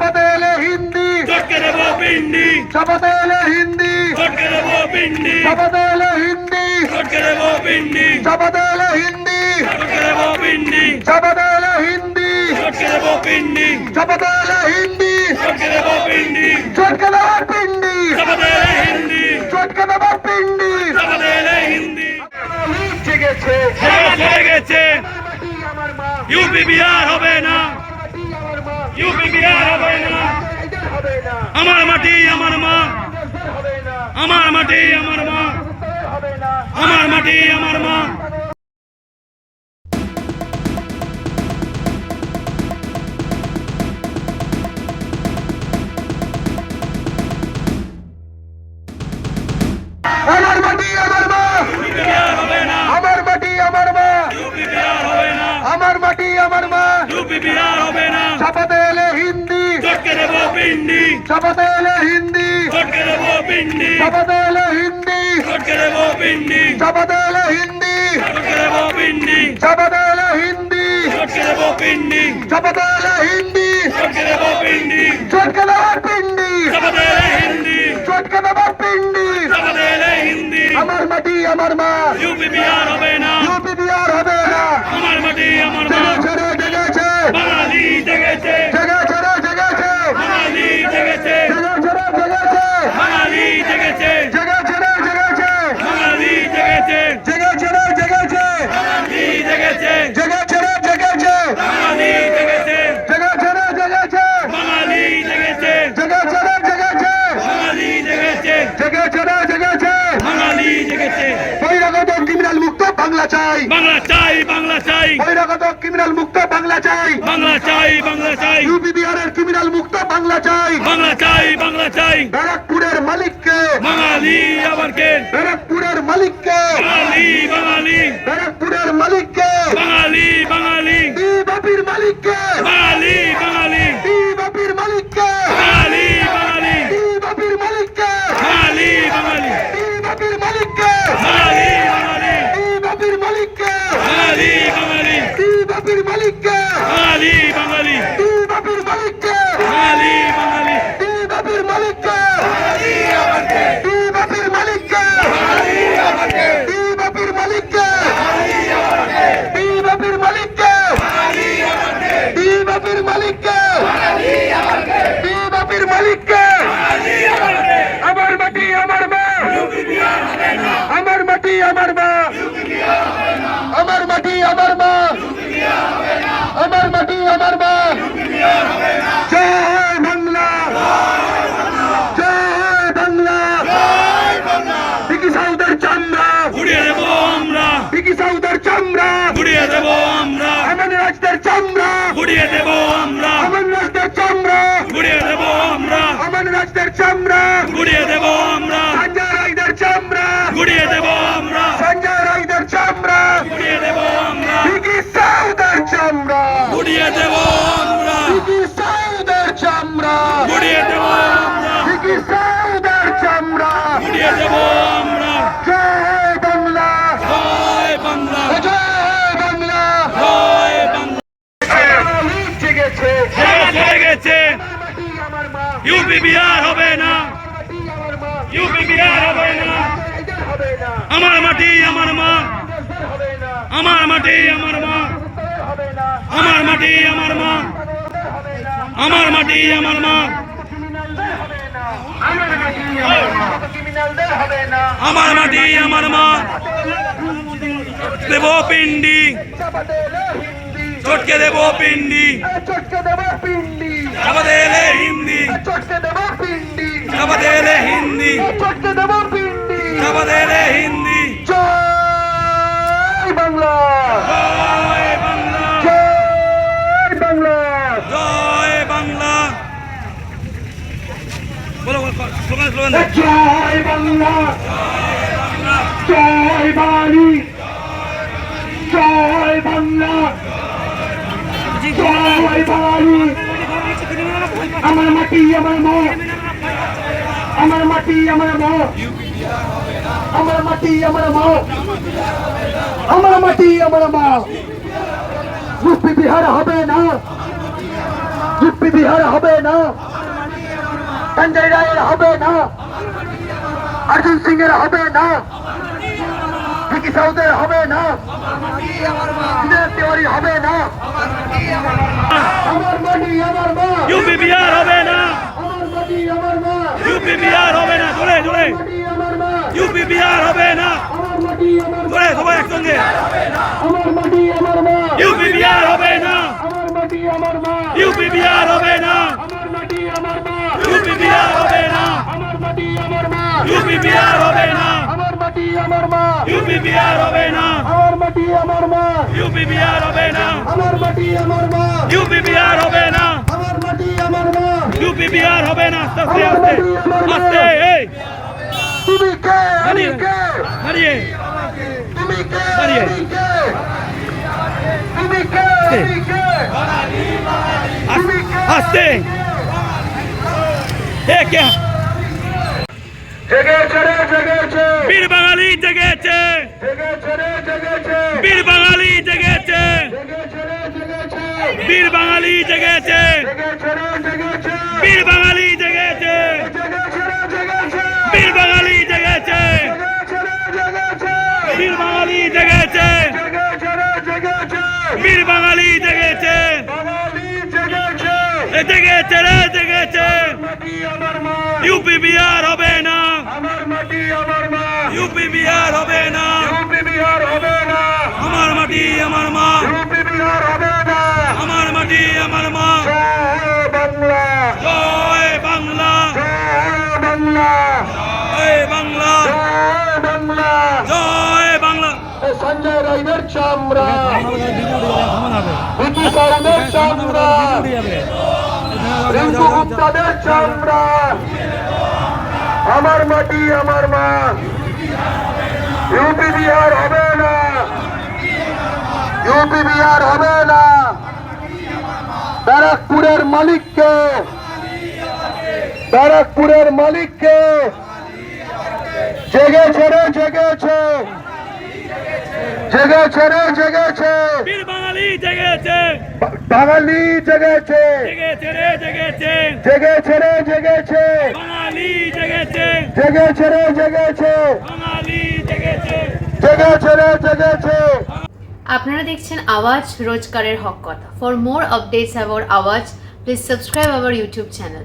শপথে এলে হিন্দি শপথে এলে হিন্দি শপথে এলে হিন্দি শপথে এলে হিন্দি শপথে এলে হিন্দি শপথে এলে হিন্দি চটকে দেওয়ার পিন্ডি চটকে দেওয়ার পিন্ডি জেগেছে জেগেছে ইউপিবিআর হবে না আমার মাটি আমার মা। আমার মাটি আমার মা। আমার মাটি আমার মা। আমার মাটি আমার মা। పిండి చపతేలే హిందీ కొట్టడమో పిండి చపతేలే హిందీ కొట్టడమో పిండి చపతేలే హిందీ కొట్టడమో పిండి చపతేలే హిందీ కొట్టడమో పిండి చపతేలే హిందీ కొట్టడమో పిండి చొక్కడమో పిండి చపతేలే హిందీ చొక్కడమో పిండి చపతేలే హిందీ అమర్ మటి అమర్ మా యూపీ బిహార్ বাংলা চাই বাংলা চাই। বহিরাগত ক্রিমিনাল মুক্ত বাংলা চাই। বাংলা চাই বাংলা চাই। ইউপিবিআর এর ক্রিমিনাল মুক্ত বাংলা চাই। বাংলা চাই বাংলা চাই। ব্যারাকপুরের মালিককে। বাঙালি আবার কে? ব্যারাকপুরের মালিককে। বাঙালি বাঙালি। Super! কমনওয়েলথের চামড়া। উড়িয়ে দেব আমরা। কমনওয়েলথের চামড়া। মাটি আমার মা। আমার মাটি আমার মা। আমার মাটি আমার মা। দেব পিন্ডি। চটকে দেব পিন্ডি। চটকে দেবো পিন্ডি চাপাতে এলে হিন্দি। চটকে দেবো পিন্ডি চাপাতে এলে হিন্দি। চটকে দেবো পিন্ডি চাপাতে এলে হিন্দি। জয় বাংলা জয় বাংলা জয় বাংলা বলো বলো, দাও। জয় বাংলা। জয় বাণী জয় বাংলা। জয় বাণী আমার মাটি আমার মা। আমার মাটি আমার মা। আমার মাটি আমার মা। আমার মাটি আমার মা। ইউপি বিহার হবে না। ইউপি বিহার হবে না। সঞ্জয় রায়ের হবে না অর্জুন সিং এর হবে না ভিকি সাউদের হবে না বিনয় তিওয়ারি হবে না আমার মাটি আমার মা ইউপি বিহার হবে না আমার মাটি আমার মা ইউপি বিহার হবে না জোরে জোরে মাটি আমার মা ইউপি বিহার হবে না আমার মাটি আমার মা জোরে সবাই একসঙ্গে আমার মাটি আমার মা ইউপি বিহার হবে না আমার মাটি আমার মা ইউপি বিহার হবে না আমার মাটি আমার মা ইউপি বিহার হবে না আমার মাটি আমার মা ইউপি বিহার হবে না আমার মাটি আমার মা ইউপি বিহার হবে না আমার মাটি আমার মা ইউপি বিহার হবে না আমার মাটি আমার মা ইউপি বিহার হবে না আমার মাটি আমার মা ইউপি বিহার হবে না আস্তে আস্তে আস্তে আস্তে এই তুমি কে আমি কে দাঁড়িয়ে তুমি কে দাঁড়িয়ে। আমি কে তুমি কে আমি কে তুমি কে আস্তে এ কে জেগেছে রে জেগেছে বীর বাঙালি জেগেছে। বীর বাঙালি জেগেছে। বীর বাঙালি জেগেছে। বীর বাঙালি জেগেছে। বীর বাঙালি জেগেছে। বীর বাঙালি জেগেছে। বীর বাঙালি জেগেছে। জেগেছে। রে জেগেছে। ইউপি বিহার হবে না। ভিকি সাউদের চামড়া রিঙ্কু গুপ্তাদের চামড়া আমার মাটি আমার মা ইউপি বিহার হবে না ইউপি বিহার হবে না ব্যারাকপুরের মালিককে ব্যারাকপুরের মালিককে জেগেছে রে, জেগেছে। জেগেছে রে জেগেছে। বীর বাঙালি জেগেছে। বাঙালি জেগেছে। জেগেছে রে জেগেছে। জেগেছে রে জেগেছে। বাঙালি জেগেছে। জেগেছে রে জেগেছে। বাঙালি জেগেছে। জেগেছে রে জেগেছে। আপনারা দেখছেন আওয়াজ রোজকারের হক কথা। For more updates about Awaaz please subscribe our YouTube channel